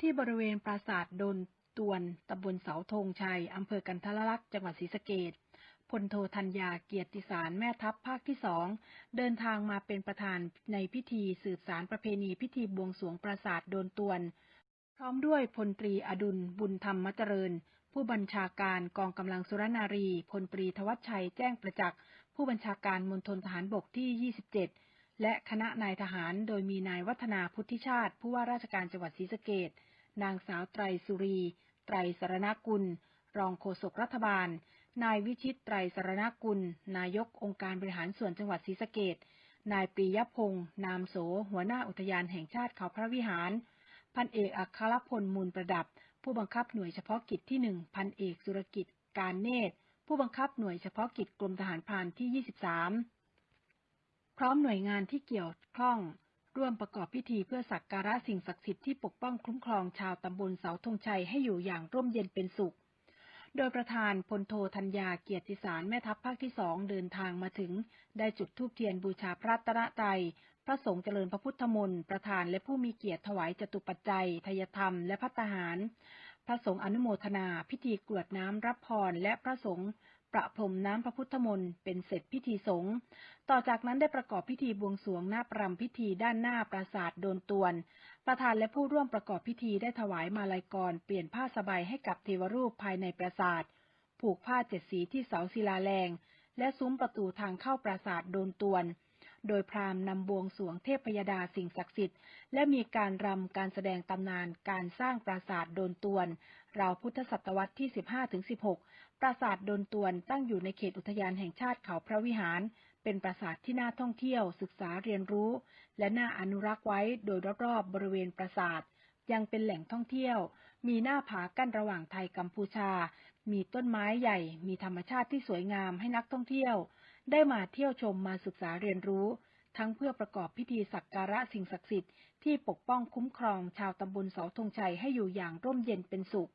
ที่บริเวณปราสาทดนตวนตำบลเสาธงชัย อำเภอกันทรลักษณ์ จังหวัดศรีสะเกษพลโทธัญญาเกียรติสารแม่ทัพภาคที่สองเดินทางมาเป็นประธานในพิธีสืบสารประเพณีพิธีบวงสรวงปราสาทโดนตวน พร้อมด้วยพลตรีอดุลบุญธรรมเจริญ ผู้บัญชาการกองกำลังสุรนารีพลตรีทวัชชัยแจ้งประจักษ์ ผู้บัญชาการมณฑลทหารบกที่ 27 และคณะนายทหารโดยมีนายวัฒนาพุทธิชาติ ผู้ว่าราชการจังหวัดศรีสะเกษนางสาวไตรสุรี ไตรสรณกุล รองโฆษกรัฐบาล นายวิชิตไตรสรณกุล นายกองค์การบริหารส่วนจังหวัดศรีสะเกษนายปียพงษ์นามโส หัวหน้าอุทยานแห่งชาติเขาพระวิหาร พันเอกอัครพลมูลประดับ ผู้บังคับหน่วยเฉพาะกิจที่หนึ่งพันเอกสุรกิจการเนตรผู้บังคับหน่วยเฉพาะกิจกรมทหารพรานที่ 23 พร้อมหน่วยงานที่เกี่ยวข้อง ร่วมประกอบพิธีเพื่อสักการะสิ่งศักดิ์สิทธิ์ที่ปกป้องคุ้มครองชาวตำบลเสาธงชัยให้อยู่อย่างร่มเย็นเป็นสุข โดยประธานพลโทธัญญาเกียรติสารแม่ทัพภาคที่สองเดินทางมาถึง ได้จุดธูปเทียนบูชาพระตระไตรพระสงฆ์เจริญพระพุทธมนต์ประธานและผู้มีเกียรติถวายจตุปัจจัย ทยธรรม และพัตตาหาร พระสงฆ์อนุโมทนา พิธีกรวดน้ำรับพรและพระสงฆ์ ประพรมน้ำพระพุทธมนต์เป็นเสร็จพิธีสงฆ์ต่อจากนั้นได้ประกอบพิธีบวงสรวงหน้าปรำพิธีด้านหน้าปราสาทโดนตวน ประธานและผู้ร่วมประกอบพิธีได้ถวายมาลัยกรเปลี่ยนผ้าสบายให้กับเทวรูปภายในปราสาท ผูกผ้าเจ็ดสีที่เสาศิลาแรง และซุ้มประตูทางเข้าปราสาทโดนตวน โดยพราหมณ์นำบวงสวงเทพพยดาสิ่งศักดิ์สิทธิ์ และมีการรำการแสดงตำนานการสร้างปราสาทโดนตวน ราวพุทธศตวรรษที่ 15-16 ปราสาทโดนตวนตั้งอยู่ในเขตอุทยานแห่งชาติเขาพระวิหาร เป็นปราสาทที่น่าท่องเที่ยวศึกษาเรียนรู้ และน่าอนุรักษ์ไว้โดยรอบๆบริเวณปราสาทยังเป็นแหล่งท่องเที่ยว มีหน้าผากั้นระหว่างไทยกัมพูชา มีต้นไม้ใหญ่ มีธรรมชาติที่สวยงามให้นักท่องเที่ยวได้มาเที่ยวชมมาศึกษาเรียนรู้ ทั้งเพื่อประกอบพิธีสักการะสิ่งศักดิ์สิทธิ์ที่ปกป้องคุ้มครองชาวตำบลเสาธงชัยให้อยู่อย่างร่มเย็นเป็นสุข